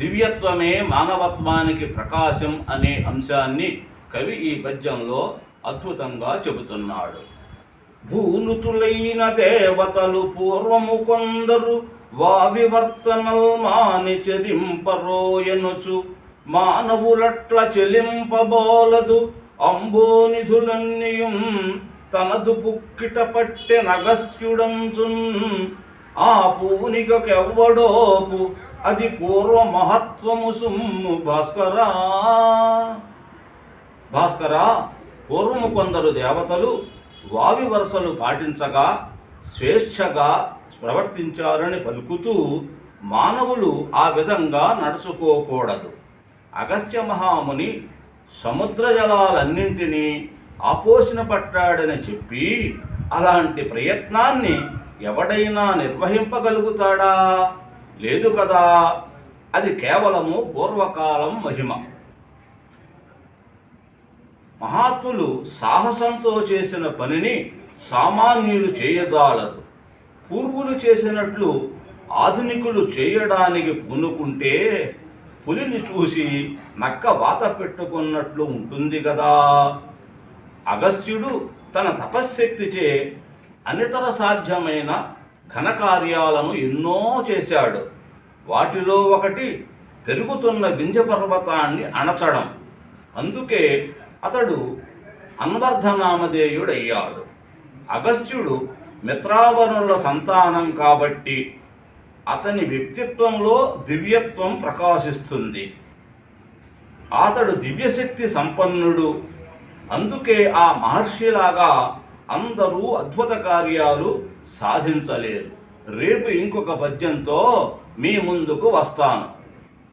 దివ్యత్వమే మానవత్వానికి ప్రకాశం అనే అంశాన్ని కవి ఈ పద్యంలో అద్భుతంగా చెబుతున్నాడు. భూనుతులైన దేవతలు పూర్వము కొందరు వావివర్తనల్ మాని చెరింపరోయనుచు మానవులట్ల చెలింపబోలదు అంబోనిధులన్నియుం తనదు పుక్కిట పట్టె నగస్యుడంచున్ ఆ పూనికకెవ్వడోపు అది పూర్వ మహత్వము సుమ్ము భాస్కరా. భాస్కరా పూర్వము కొందరు దేవతలు వావి వరుసలు పాటించగా స్వేచ్ఛగా ప్రవర్తించారని పలుకుతూ మానవులు ఆ విధంగా నడుచుకోకూడదు. అగస్త్య మహాముని సముద్ర జలాలన్నింటినీ ఆపోసిన పట్టాడని చెప్పి అలాంటి ప్రయత్నాన్ని ఎవడైనా నిర్వహింపగలుగుతాడా? లేదు కదా. అది కేవలము పూర్వకాలం మహిమ. మహాత్ములు సాహసంతో చేసిన పనిని సామాన్యులు చేయజాలరు. పూర్వులు చేసినట్లు ఆధునికులు చేయడానికి పూనుకుంటే పులిని చూసి నక్క వాత పెట్టుకున్నట్లు ఉంటుంది కదా. అగస్త్యుడు తన తపశ్శక్తిచే అనితర సాధ్యమైన ఘనకార్యాలను ఎన్నో చేశాడు. వాటిలో ఒకటి పెరుగుతున్న వింజ పర్వతాన్ని అణచడం. అందుకే అతడు అన్వర్ధనామధేయుడయ్యాడు. అగస్త్యుడు మిత్రావరుణుల సంతానం కాబట్టి అతని వ్యక్తిత్వంలో దివ్యత్వం ప్రకాశిస్తుంది. అతడు దివ్యశక్తి సంపన్నుడు. అందుకే ఆ మహర్షిలాగా అందరూ అద్భుత కార్యాలు సాధించలేరు. రేపు ఇంకొక పద్యంతో మీ ముందుకు వస్తాను.